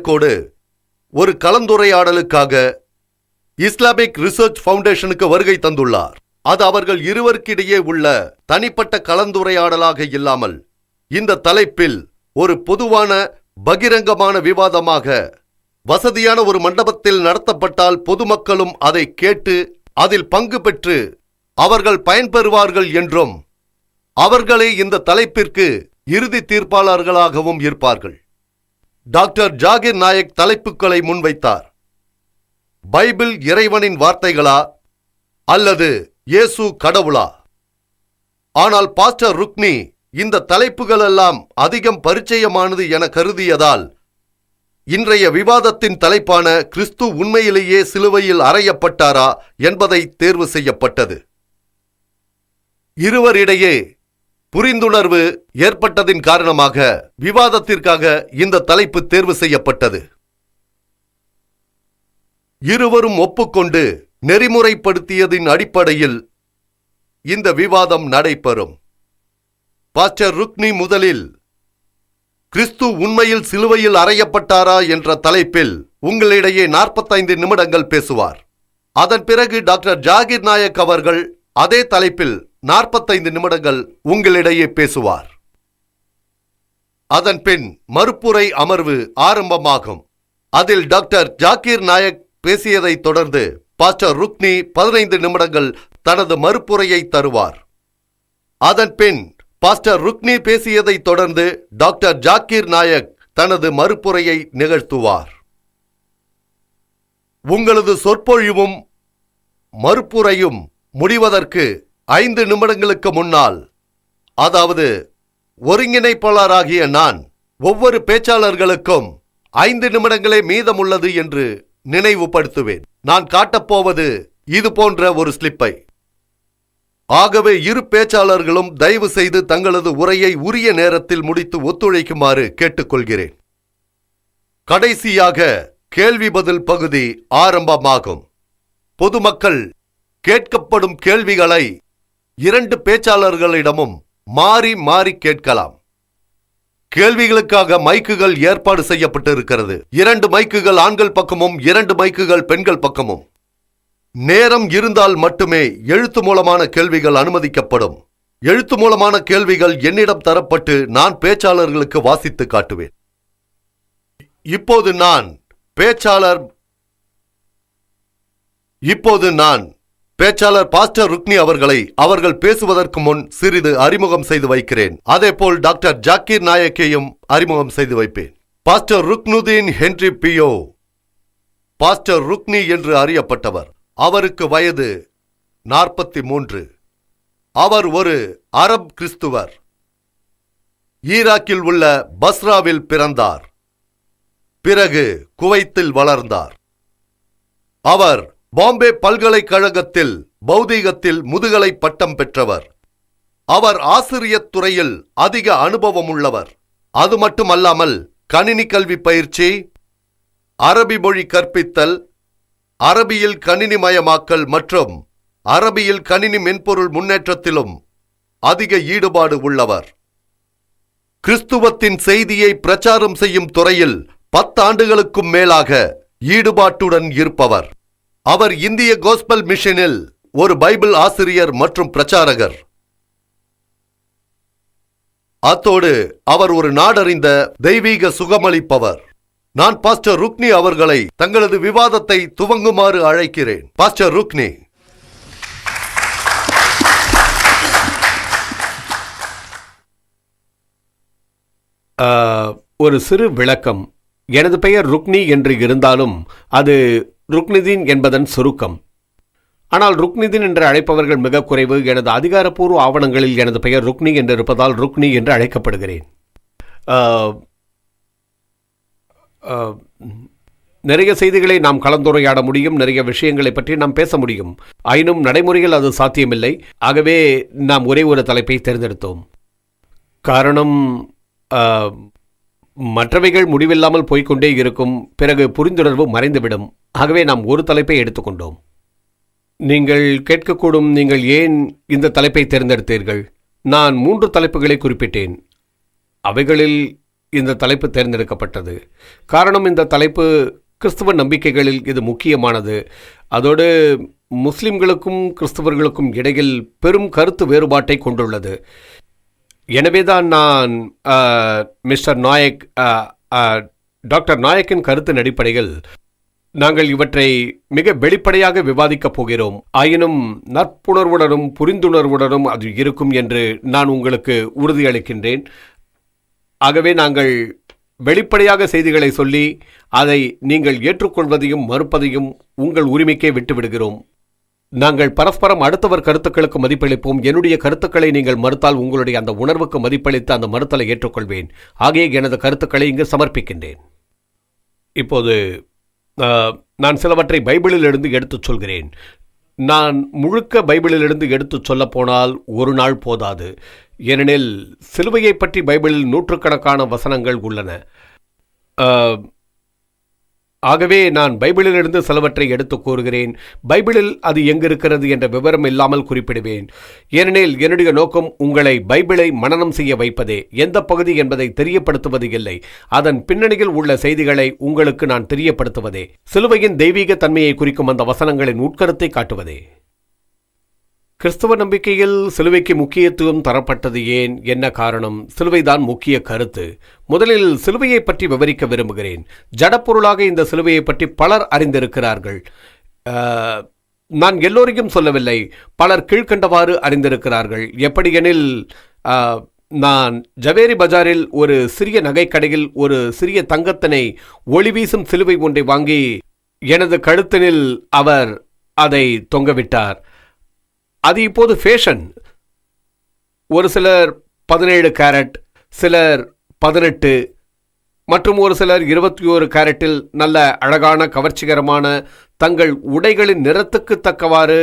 கோடு ஒரு கலந்துரையாடலுக்காக Islamic research ஃபவுண்டேஷனுக்கு வருகை தந்துள்ளார். அது அவர்கள் இருவருக்கிடையே உள்ள தனிப்பட்ட கலந்துரையாடலாக இல்லாமல் இந்த தலைப்பில் ஒரு பொதுவான பகிரங்கமான விவாதமாக வசதியான ஒரு மண்டபத்தில் நடத்தப்பட்டால் பொதுமக்களும் அதை கேட்டு அதில் பங்கு பெற்று அவர்கள் பயன்பெறுவார்கள் என்றும் அவர்களே இந்த தலைப்பிற்கு இறுதி தீர்ப்பாளர்களாகவும் இருப்பார்கள். டாக்டர் ஜாகிர் நாயக் தலைப்புகளை முன்வைத்தார். பைபிள் இறைவனின் வார்த்தைகளா அல்லது இயேசு கடவுளா? ஆனால் பாஸ்டர் ருக்னி இந்த தலைப்புகளெல்லாம் அதிகம் பரிச்சயமானது என கருதியதால் இன்றைய விவாதத்தின் தலைப்பான கிறிஸ்து உண்மையிலேயே சிலுவையில் அறையப்பட்டாரா என்பதை தேர்வு செய்யப்பட்டது. இருவரிடையே புரிந்துணர்வு ஏற்பட்டதின் காரணமாக விவாதத்திற்காக இந்த தலைப்பு தேர்வு செய்யப்பட்டது. இருவரும் ஒப்புக்கொண்டு நெறிமுறைப்படுத்தியதின் அடிப்படையில் இந்த விவாதம் நடைபெறும். பாஸ்டர் ருக்னி முதலில் கிறிஸ்து உண்மையில் சிலுவையில் அறையப்பட்டாரா? என்ற தலைப்பில் உங்களிடையே நாற்பத்தைந்து நிமிடங்கள் பேசுவார். அதன் பிறகு டாக்டர் ஜாகிர் நாயக் அவர்கள் அதே தலைப்பில் நாற்பத்தைந்து நிமிடங்கள் உங்களிடையே பேசுவார். அதன் பின் மறுப்புரை அமர்வு ஆரம்பமாகும். அதில் டாக்டர் ஜாக்கீர் நாயக் பேசியதைத் தொடர்ந்து பாஸ்டர் ருக்னி பதினைந்து நிமிடங்கள் தனது மறுப்புரையை தருவார். அதன் பின் பாஸ்டர் ருக்னி பேசியதைத் தொடர்ந்து டாக்டர் ஜாக்கிர் நாயக் தனது மறுப்புரையை நிகழ்த்துவார். உங்களது சொற்பொழிவும் மறுப்புரையும் முடிவதற்கு ஐந்து நிமிடங்களுக்கு முன்னால் அதாவது ஒருங்கிணைப்பாளராகிய நான் ஒவ்வொரு பேச்சாளர்களுக்கும் ஐந்து நிமிடங்களே மீதமுள்ளது என்று நினைவுபடுத்துவேன். நான் காட்டப்போவது இது போன்ற ஒரு ஸ்லிப்பை. ஆகவே இரு பேச்சாளர்களும் தயவு செய்து தங்களது உரையை உரிய நேரத்தில் முடித்து ஒத்துழைக்குமாறு கேட்டுக்கொள்கிறேன். கடைசியாக கேள்வி பதில் பகுதி ஆரம்பமாகும். பொதுமக்கள் கேட்கப்படும் கேள்விகளை இரண்டு பேச்சாளர்களிடமும் மாறி மாறி கேட்கலாம். கேள்விகளுக்காக மைக்குகள் ஏற்பாடு செய்யப்பட்டிருக்கிறது. இரண்டு மைக்குகள் ஆண்கள் பக்கமும் இரண்டு மைக்குகள் பெண்கள் பக்கமும். நேரம் இருந்தால் மட்டுமே எழுத்து மூலமான கேள்விகள் அனுமதிக்கப்படும். எழுத்து மூலமான கேள்விகள் என்னிடம் தரப்பட்டு நான் பேச்சாளர்களுக்கு வாசித்து காட்டுவேன். இப்போது நான் பேச்சாளர் இப்போது நான் பேச்சாளர் பாஸ்டர் ருக்னி அவர்களை அவர்கள் பேசுவதற்கு முன் சிறிது அறிமுகம் செய்து வைக்கிறேன். அதேபோல் டாக்டர் ஜாக்கீர் நாயக்கையும் அறிமுகம் செய்து வைப்பேன். பாஸ்டர் ருக்னுதீன் ஹென்றி பியோ. பாஸ்டர் ருக்னி என்று அறியப்பட்டவர். அவருக்கு வயது நாற்பத்தி மூன்று அவர் ஒரு அரப் கிறிஸ்துவர். ஈராக்கில் உள்ள பஸ்ராவில் பிறந்தார். பிறகு குவைத்தில் வளர்ந்தார். அவர் பாம்பே பல்கலைக்கழகத்தில் பௌதீகத்தில் முதுகலை பட்டம் பெற்றவர். அவர் ஆசிரியத் துறையில் அதிக அனுபவம் உள்ளவர் அது மட்டுமல்லாமல் கணினி கல்வி பயிற்சி அரபி மொழி கற்பித்தல் அரபியில் கணினிமயமாக்கல் மற்றும் அரபியில் கணினி மென்பொருள் முன்னேற்றத்திலும் அதிக ஈடுபாடு உள்ளவர். கிறிஸ்துவத்தின் செய்தியை பிரச்சாரம் செய்யும் துறையில் பத்தாண்டுகளுக்கும் மேலாக ஈடுபாட்டுடன் இருப்பவர். அவர் இந்திய கோஸ்பல் மிஷனில் ஒரு பைபிள் ஆசிரியர் மற்றும் பிரச்சாரகர். அத்தோடு அவர் ஒரு நாடறிந்த தெய்வீக சுகமளிப்பவர். நான் பாஸ்டர் ருக்னி அவர்களை தங்களது விவாதத்தை துவங்குமாறு அழைக்கிறேன். பாஸ்டர் ருக்னி. ஒரு சிறு விளக்கம். எனது பெயர் ருக்னி என்று இருந்தாலும் அது ருக்னிதீன் என்பதன் சுருக்கம். ஆனால் ருக்னிதீன் என்று அழைப்பவர்கள் மிக குறைவு. எனது அதிகாரப்பூர்வ ஆவணங்களில் எனது பெயர் ருக்னி என்று இருப்பதால் ருக்னி என்று அழைக்கப்படுகிறேன். நிறைய செய்திகளை நாம் கலந்துரையாட முடியும். நிறைய விஷயங்களை பற்றி நாம் பேச முடியும். ஆயினும் நடைமுறையில் அது சாத்தியமில்லை. ஆகவே நாம் ஒரே ஒரு தலைப்பை தேர்ந்தெடுத்தோம். காரணம் மற்றவைகள் முடிவில்லாமல் போய்க்கொண்டே இருக்கும். பிறகு புரிந்துணர்வு மறைந்துவிடும். ஆகவே நாம் ஒரு தலைப்பை எடுத்துக்கொண்டோம். நீங்கள் கேட்கக்கூடும் நீங்கள் ஏன் இந்த தலைப்பை தேர்ந்தெடுத்தீர்கள்? நான் மூன்று தலைப்புகளை குறிப்பிட்டேன். அவைகளில் இந்த தலைப்பு தேர்ந்தெடுக்கப்பட்டது. காரணம் இந்த தலைப்பு கிறிஸ்துவ நம்பிக்கைகளில் இது முக்கியமானது. அதோடு முஸ்லிம்களுக்கும் கிறிஸ்தவர்களுக்கும் இடையில் பெரும் கருத்து வேறுபாட்டை கொண்டுள்ளது. எனவேதான் நான் மிஸ்டர் நாயக் டாக்டர் நாயக்கின் கருத்தின் அடிப்படையில் நாங்கள் இவற்றை மிக வெளிப்படையாக விவாதிக்கப் போகிறோம். ஆயினும் நட்புணர்வுடனும் புரிந்துணர்வுடனும் அது இருக்கும் என்று நான் உங்களுக்கு உறுதியளிக்கின்றேன். ஆகவே நாங்கள் வெளிப்படையாக செய்திகளை சொல்லி அதை நீங்கள் ஏற்றுக்கொள்வதையும் மறுப்பதையும் உங்கள் உரிமைக்கே விட்டுவிடுகிறோம். நாங்கள் பரஸ்பரம் அடுத்தவர் கருத்துக்களுக்கு மதிப்பளிப்போம். என்னுடைய கருத்துக்களை நீங்கள் மறுத்தால் உங்களுடைய அந்த உணர்வுக்கு மதிப்பளித்து அந்த மறுத்தலை ஏற்றுக்கொள்வேன். ஆகிய எனது கருத்துக்களை இங்கு சமர்ப்பிக்கின்றேன். இப்போது நான் சிலவற்றை பைபிளிலிருந்து எடுத்துச் சொல்கிறேன். நான் முழுக்க பைபிளிலிருந்து எடுத்துச் சொல்லப்போனால் ஒரு நாள் போதாது. ஏனெனில் சிலுவையை பற்றி பைபிளில் நூற்றுக்கணக்கான வசனங்கள் உள்ளன. ஆகவே நான் பைபிளிலிருந்து சிலவற்றை எடுத்துக் கூறுகிறேன். பைபிளில் அது எங்கிருக்கிறது என்ற விவரம் இல்லாமல் குறிப்பிடுவேன். ஏனெனில் என்னுடைய நோக்கம் உங்களை பைபிளை மனனம் செய்ய வைப்பதே. எந்த பகுதி என்பதை தெரியப்படுத்துவது இல்லை. அதன் பின்னணியில் உள்ள செய்திகளை உங்களுக்கு நான் தெரியப்படுத்துவதே. சிலுவையின் தெய்வீக தன்மையை குறிக்கும் அந்த வசனங்களின் உட்கருத்தை காட்டுவதே. கிறிஸ்தவ நம்பிக்கையில் சிலுவைக்கு முக்கியத்துவம் தரப்பட்டது ஏன்? என்ன காரணம்? சிலுவைதான் முக்கிய கருத்து. முதலில் சிலுவையை பற்றி விவரிக்க விரும்புகிறேன். ஜடப்பொருளாக இந்த சிலுவையை பற்றி பலர் அறிந்திருக்கிறார்கள். நான் எல்லோரையும் சொல்லவில்லை. பலர் கீழ்க்கண்டவாறு அறிந்திருக்கிறார்கள். எப்படியெனில் நான் ஜவேரி பஜாரில் ஒரு சிறிய நகைக்கடையில் ஒரு சிறிய தங்கத்தினை ஒளி வீசும் சிலுவை ஒன்றை வாங்கி எனது கழுத்தினில் அவர் அதை தொங்கவிட்டார். அது இப்போது ஃபேஷன் ஒரு சிலர் பதினேழு கேரட் சிலர் பதினெட்டு மற்றும் ஒரு சிலர் இருபத்தி ஓரு கேரட்டில் நல்ல அழகான கவர்ச்சிகரமான தங்கள் உடைகளின் நிறத்துக்கு தக்கவாறு